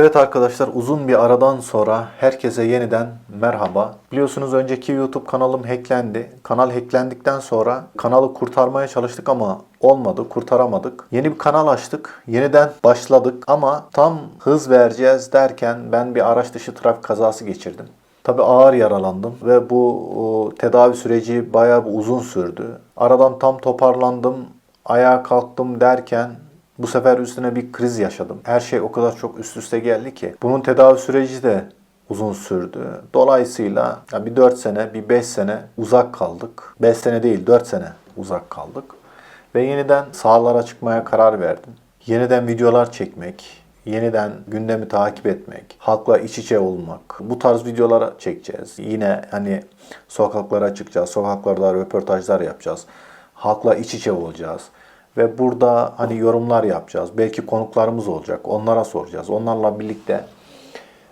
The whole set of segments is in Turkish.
Evet arkadaşlar uzun bir aradan sonra herkese yeniden merhaba. Biliyorsunuz önceki YouTube kanalım hacklendi. Kanal hacklendikten sonra kanalı kurtarmaya çalıştık ama olmadı, kurtaramadık. Yeni bir kanal açtık. Yeniden başladık ama tam hız vereceğiz derken ben bir araç dışı trafik kazası geçirdim. Tabii ağır yaralandım ve bu tedavi süreci bayağı uzun sürdü. Aradan tam toparlandım, ayağa kalktım derken bu sefer üstüne bir kriz yaşadım. Her şey o kadar çok üst üste geldi ki. Bunun tedavi süreci de uzun sürdü. Dolayısıyla bir 4 sene, bir 5 sene uzak kaldık. 5 sene değil 4 sene uzak kaldık. Ve yeniden sahalara çıkmaya karar verdim. Yeniden videolar çekmek, yeniden gündemi takip etmek, halkla iç içe olmak. Bu tarz videolara çekeceğiz. Yine hani sokaklara çıkacağız, sokaklarda röportajlar yapacağız. Halkla iç içe olacağız. Ve burada hani yorumlar yapacağız. Belki konuklarımız olacak. Onlara soracağız. Onlarla birlikte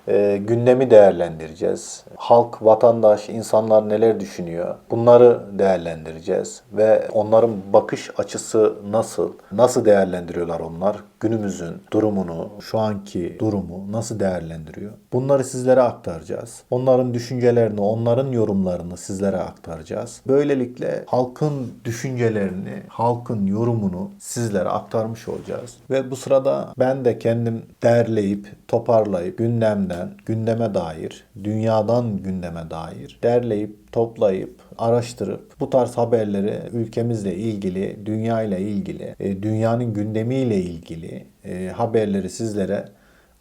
e, gündemi değerlendireceğiz. Halk, vatandaş, insanlar neler düşünüyor? Bunları değerlendireceğiz ve onların bakış açısı nasıl? Nasıl değerlendiriyorlar onlar? Günümüzün durumunu, şu anki durumu nasıl değerlendiriyor? Bunları sizlere aktaracağız. Onların düşüncelerini, onların yorumlarını sizlere aktaracağız. Böylelikle halkın düşüncelerini, halkın yorumunu sizlere aktarmış olacağız. Ve bu sırada ben de kendim derleyip, toparlayıp gündemden, gündeme dair, dünyadan gündeme dair derleyip, toplayıp, araştırıp bu tarz haberleri ülkemizle ilgili, dünya ile ilgili, e, dünyanın gündemiyle ilgili e, haberleri sizlere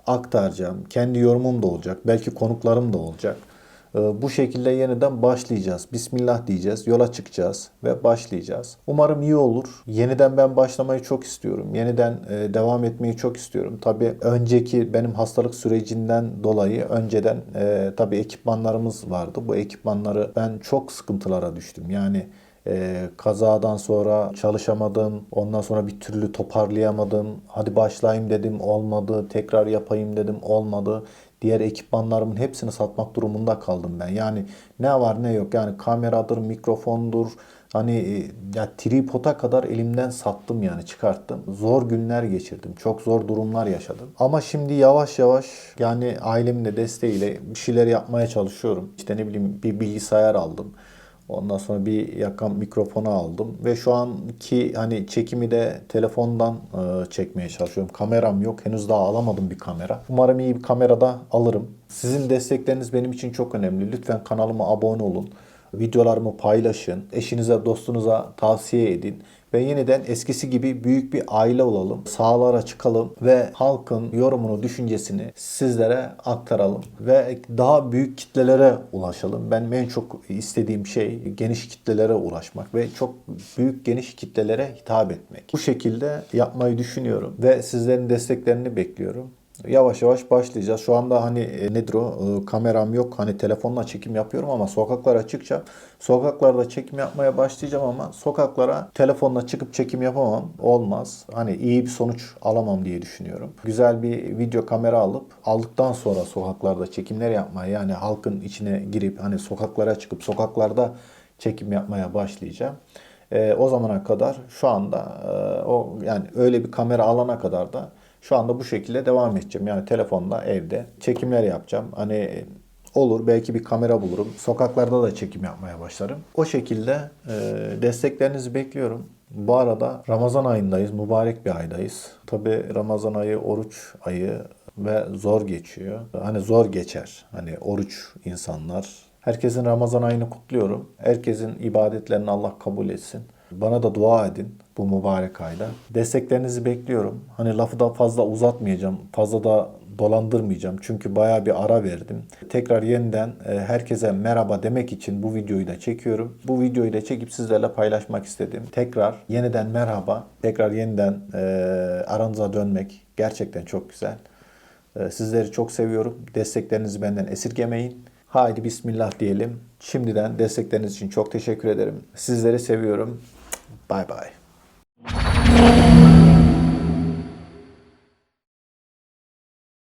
aktaracağım. Kendi yorumum da olacak. Belki konuklarım da olacak. Ee, Bu şekilde yeniden başlayacağız. Bismillah diyeceğiz. Yola çıkacağız ve başlayacağız. Umarım iyi olur. Yeniden ben başlamayı çok istiyorum. Yeniden e, devam etmeyi çok istiyorum. Tabii önceki benim hastalık sürecinden dolayı önceden e, tabii ekipmanlarımız vardı. Bu ekipmanları ben çok sıkıntılara düştüm. Yani e, kazadan sonra çalışamadım. Ondan sonra bir türlü toparlayamadım. Hadi başlayayım dedim olmadı. Tekrar yapayım dedim olmadı. Diğer ekipmanlarımın hepsini satmak durumunda kaldım ben. Yani ne var ne yok. Yani kameradır, mikrofondur. Hani e, ya tripoda kadar elimden sattım yani çıkarttım. Zor günler geçirdim. Çok zor durumlar yaşadım. Ama şimdi yavaş yavaş yani ailemin de desteğiyle bir şeyler yapmaya çalışıyorum. İşte ne bileyim bir bilgisayar aldım. Ondan sonra bir yakan mikrofonu aldım ve şu anki hani çekimi de telefondan e, çekmeye çalışıyorum. Kameram yok. Henüz daha alamadım bir kamera. Umarım iyi bir kamerada alırım. Sizin destekleriniz benim için çok önemli. Lütfen kanalıma abone olun. Videolarımı paylaşın. Eşinize, dostunuza tavsiye edin. Ve yeniden eskisi gibi büyük bir aile olalım. Sahalara çıkalım ve halkın yorumunu, düşüncesini sizlere aktaralım. Ve daha büyük kitlelere ulaşalım. Benim en çok istediğim şey geniş kitlelere ulaşmak ve çok büyük geniş kitlelere hitap etmek. Bu şekilde yapmayı düşünüyorum ve sizlerin desteklerini bekliyorum. Yavaş yavaş başlayacağız. Şu anda hani e, nedir o E, kameram yok. Hani telefonla çekim yapıyorum ama sokaklara çıkacağım. Sokaklarda çekim yapmaya başlayacağım ama sokaklara telefonla çıkıp çekim yapamam. Olmaz. Hani iyi bir sonuç alamam diye düşünüyorum. Güzel bir video kamera alıp aldıktan sonra sokaklarda çekimler yapmaya yani halkın içine girip hani sokaklara çıkıp sokaklarda çekim yapmaya başlayacağım. E, o zamana kadar şu anda e, o yani öyle bir kamera alana kadar da şu anda bu şekilde devam edeceğim. Yani telefonla evde çekimler yapacağım. Hani olur belki bir kamera bulurum. Sokaklarda da çekim yapmaya başlarım. O şekilde e, desteklerinizi bekliyorum. Bu arada Ramazan ayındayız. Mübarek bir aydayız. Tabi Ramazan ayı oruç ayı ve zor geçiyor. Hani zor geçer. Hani oruç insanlar. Herkesin Ramazan ayını kutluyorum. Herkesin ibadetlerini Allah kabul etsin. Bana da dua edin bu mübarek ayda. Desteklerinizi bekliyorum. Hani lafı da fazla uzatmayacağım. Fazla da dolandırmayacağım. Çünkü bayağı bir ara verdim. Tekrar yeniden e, herkese merhaba demek için bu videoyu da çekiyorum. Bu videoyu da çekip sizlerle paylaşmak istedim. Tekrar yeniden merhaba. Tekrar yeniden e, aranıza dönmek gerçekten çok güzel. E, Sizleri çok seviyorum. Desteklerinizi benden esirgemeyin. Haydi bismillah diyelim. Şimdiden destekleriniz için çok teşekkür ederim. Sizleri seviyorum. Bye bye.